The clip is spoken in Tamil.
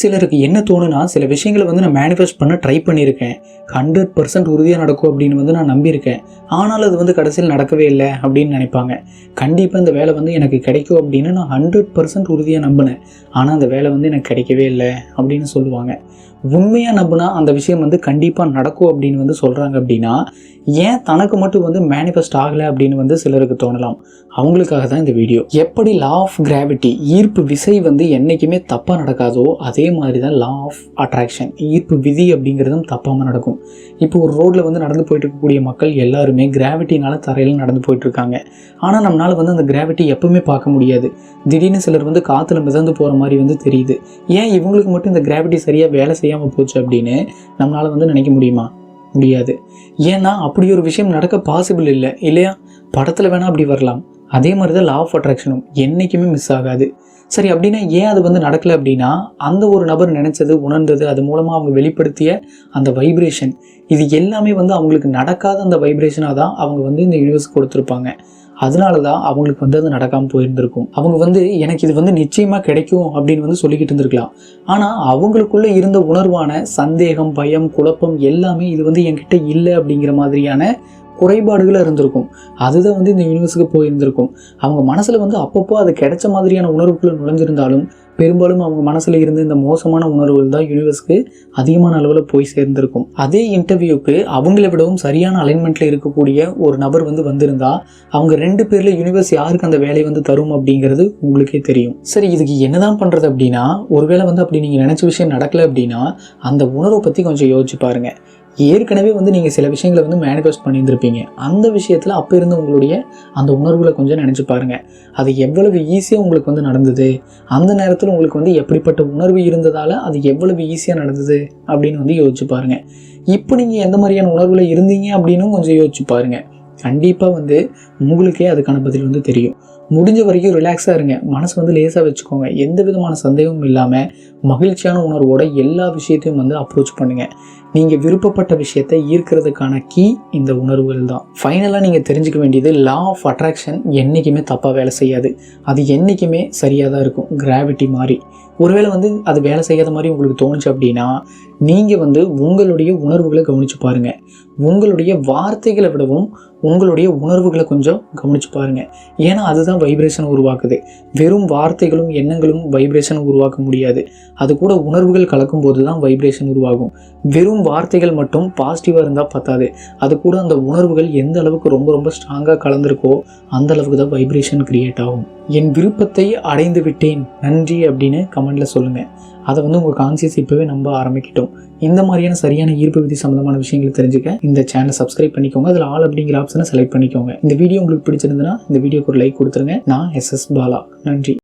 சிலருக்கு என்ன தோணுனா சில விஷயங்களை வந்து நான் மேனிஃபெஸ்ட் பண்ண ட்ரை பண்ணியிருக்கேன். ஹண்ட்ரட் பர்சன்ட் உறுதியாக நடக்கும் அப்படின்னு வந்து நான் நம்பியிருக்கேன். ஆனால் அது வந்து கடைசியில் நடக்கவே இல்லை அப்படின்னு நினைப்பாங்க. கண்டிப்பாக இந்த வேலை வந்து எனக்கு கிடைக்கும் அப்படின்னு நான் ஹண்ட்ரட் பர்சன்ட் உறுதியாக நம்பினேன். ஆனால் அந்த வேலை வந்து எனக்கு கிடைக்கவே இல்லை அப்படின்னு சொல்லுவாங்க. உண்மையாக நம்பினா அந்த விஷயம் வந்து கண்டிப்பாக நடக்கும் அப்படின்னு வந்து சொல்கிறாங்க அப்படின்னா ஏன் தனக்கு மட்டும் வந்து மேனிஃபெஸ்ட் ஆகலை அப்படின்னு வந்து சிலருக்கு தோணலாம். அவங்களுக்காக தான் இந்த வீடியோ எப்படி லா ஆஃப் கிராவிட்டி ஈர்ப்பு விசை வந்து என்றைக்குமே தப்பாக நடக்காதோ அதே மாதிரி தான் லா ஆஃப் அட்ராக்ஷன் ஈர்ப்பு விதி அப்படிங்கிறதும் தப்பாமல் நடக்கும். இப்போ ஒரு ரோட்டில் வந்து நடந்து போயிட்டு இருக்கக்கூடிய மக்கள் எல்லாருமே கிராவிட்டினால தரையில் நடந்து போயிட்டுருக்காங்க ஆனால் நம்மளால் வந்து அந்த கிராவிட்டி எப்பவுமே பார்க்க முடியாது. திடீர்னு சிலர் வந்து காற்றுல மிதந்து போகிற மாதிரி வந்து தெரியுது. ஏன் இவங்களுக்கு மட்டும் இந்த கிராவிட்டி சரியாக வேலை செய்ய செய்யாமல் போச்சு அப்படின்னு நம்மளால் வந்து நினைக்க முடியுமா? முடியாது. ஏன்னா அப்படி ஒரு விஷயம் நடக்க பாசிபிள் இல்லை. இல்லையா? படத்தில் வேணால் அப்படி வரலாம். அதே மாதிரி தான் லா ஆஃப் அட்ராக்ஷனும் என்றைக்குமே மிஸ் ஆகாது. சரி அப்படின்னா ஏன் அது வந்து நடக்கலை அப்படின்னா அந்த ஒரு நபர் நினச்சது உணர்ந்தது அது மூலமாக அவங்க வெளிப்படுத்திய அந்த வைப்ரேஷன் இது எல்லாமே வந்து அவங்களுக்கு நடக்காத அந்த வைப்ரேஷனாக தான் அவங்க வந்து இந்த யூனிவர்ஸ் கொடுத்துருப்பாங்க. அதனால தான் அவங்களுக்கு வந்து அது நடக்காமல் போயிருந்திருக்கும். அவங்க வந்து எனக்கு இது வந்து நிச்சயமாக கிடைக்கும் அப்படின்னு வந்து சொல்லிக்கிட்டு இருந்திருக்கலாம். ஆனால் அவங்களுக்குள்ளே இருந்த உணர்வான சந்தேகம் பயம் குழப்பம் எல்லாமே இது வந்து என்கிட்ட இல்லை அப்படிங்கிற மாதிரியான குறைபாடுகளாக இருந்திருக்கும். அதுதான் வந்து இந்த யூனிவர்ஸுக்கு போயிருந்திருக்கும். அவங்க மனசில் வந்து அப்பப்போ அது கிடைச்ச மாதிரியான உணர்வுக்குள்ள நுழைஞ்சிருந்தாலும் பெரும்பாலும் அவங்க மனசில் இருந்து இந்த மோசமான உணர்வுகள் தான் யூனிவர்ஸ்க்கு அதிகமான அளவில் போய் சேர்ந்திருக்கும். அதே இன்டர்வியூக்கு அவங்கள விடவும் சரியான அலைன்மெண்ட்டில் இருக்கக்கூடிய ஒரு நபர் வந்து வந்திருந்தா அவங்க ரெண்டு பேரில் யூனிவர்ஸ் யாருக்கு அந்த வேலையை வந்து தரும் அப்படிங்கிறது உங்களுக்கே தெரியும். சரி இதுக்கு என்னதான் பண்ணுறது அப்படின்னா ஒருவேளை வந்து அப்படி நீங்கள் நினச்ச விஷயம் நடக்கலை அப்படின்னா அந்த உணர்வை பற்றி கொஞ்சம் யோசிச்சு பாருங்கள் ஏற்கனவே வந்து நீங்கள் சில விஷயங்களை வந்து மேனிஃபெஸ்ட் பண்ணியிருந்திருப்பீங்க. அந்த விஷயத்தில் அப்போ இருந்த உங்களுடைய அந்த உணர்வுகளை கொஞ்சம் நினச்சி பாருங்கள் அது எவ்வளவு ஈஸியாக உங்களுக்கு வந்து நடந்தது? அந்த நேரத்தில் உங்களுக்கு வந்து எப்படிப்பட்ட உணர்வு இருந்ததால் அது எவ்வளவு ஈஸியாக நடந்தது? அப்படின்னு வந்து யோசிச்சு பாருங்கள் இப்போ நீங்கள் எந்த மாதிரியான உணர்வில் இருந்தீங்க அப்படின்னும் கொஞ்சம் யோசிச்சு பாருங்கள் கண்டிப்பாக வந்து உங்களுக்கே அதுக்கான பதில் வந்து தெரியும். முடிஞ்ச வரைக்கும் ரிலாக்ஸாக இருங்க. மனசு வந்து லேசாக வச்சுக்கோங்க. எந்த விதமான சந்தேகமும் இல்லாமல் மகிழ்ச்சியான உணர்வோட எல்லா விஷயத்தையும் வந்து அப்ரோச் பண்ணுங்கள் நீங்கள் விருப்பப்பட்ட விஷயத்தை ஈர்க்கிறதுக்கான கீ இந்த உணர்வுகள் தான். ஃபைனலாக நீங்கள் தெரிஞ்சுக்க வேண்டியது லா ஆஃப் அட்ராக்ஷன் என்றைக்குமே தப்பாக வேலை செய்யாது. அது என்றைக்குமே சரியாக தான் இருக்கும். கிராவிட்டி மாதிரி ஒருவேளை வந்து அது வேலை செய்யாத மாதிரி உங்களுக்கு தோணுச்சு அப்படின்னா நீங்கள் வந்து உங்களுடைய உணர்வுகளை கவனித்து பாருங்கள் உங்களுடைய வார்த்தைகளை விடவும் உங்களுடைய உணர்வுகளை கொஞ்சம் கவனித்து பாருங்கள் ஏன்னா அதுதான் வைப்ரேஷன் உருவாக்குது. வெறும் வார்த்தைகளும் எண்ணங்களும் வைப்ரேஷன் உருவாக்க முடியாது. அது கூட உணர்வுகள் கலக்கும் போது தான் வைப்ரேஷன் உருவாகும். வெறும் வார்த்தைகள் மட்டும் பாசிட்டிவாக இருந்தால் பத்தாது. அது கூட அந்த உணர்வுகள் எந்த அளவுக்கு ரொம்ப ரொம்ப ஸ்ட்ராங்காக கலந்துருக்கோ அந்த அளவுக்கு தான் வைப்ரேஷன் கிரியேட் ஆகும். என் விருப்பத்தை அடைந்து விட்டேன் நன்றி அப்படின்னு கமெண்டில் சொல்லுங்கள் அதை வந்து உங்கள் கான்சியஸ் இப்போவே நம்ப ஆரம்பிக்கட்டும். இந்த மாதிரியான சரியான ஈர்ப்பு விதி சம்மந்தமான விஷயங்களை தெரிஞ்சுக்க இந்த சேனலை சப்ஸ்கிரைப் பண்ணிக்கோங்க. அதில் ஆல் அப்படிங்கிற ஆப்ஷனை செலக்ட் பண்ணிக்கோங்க. இந்த வீடியோ உங்களுக்கு பிடிச்சிருந்ததுன்னா இந்த வீடியோக்கு ஒரு லைக் கொடுத்துருங்க. நான் எஸ் எஸ் பாலா. நன்றி.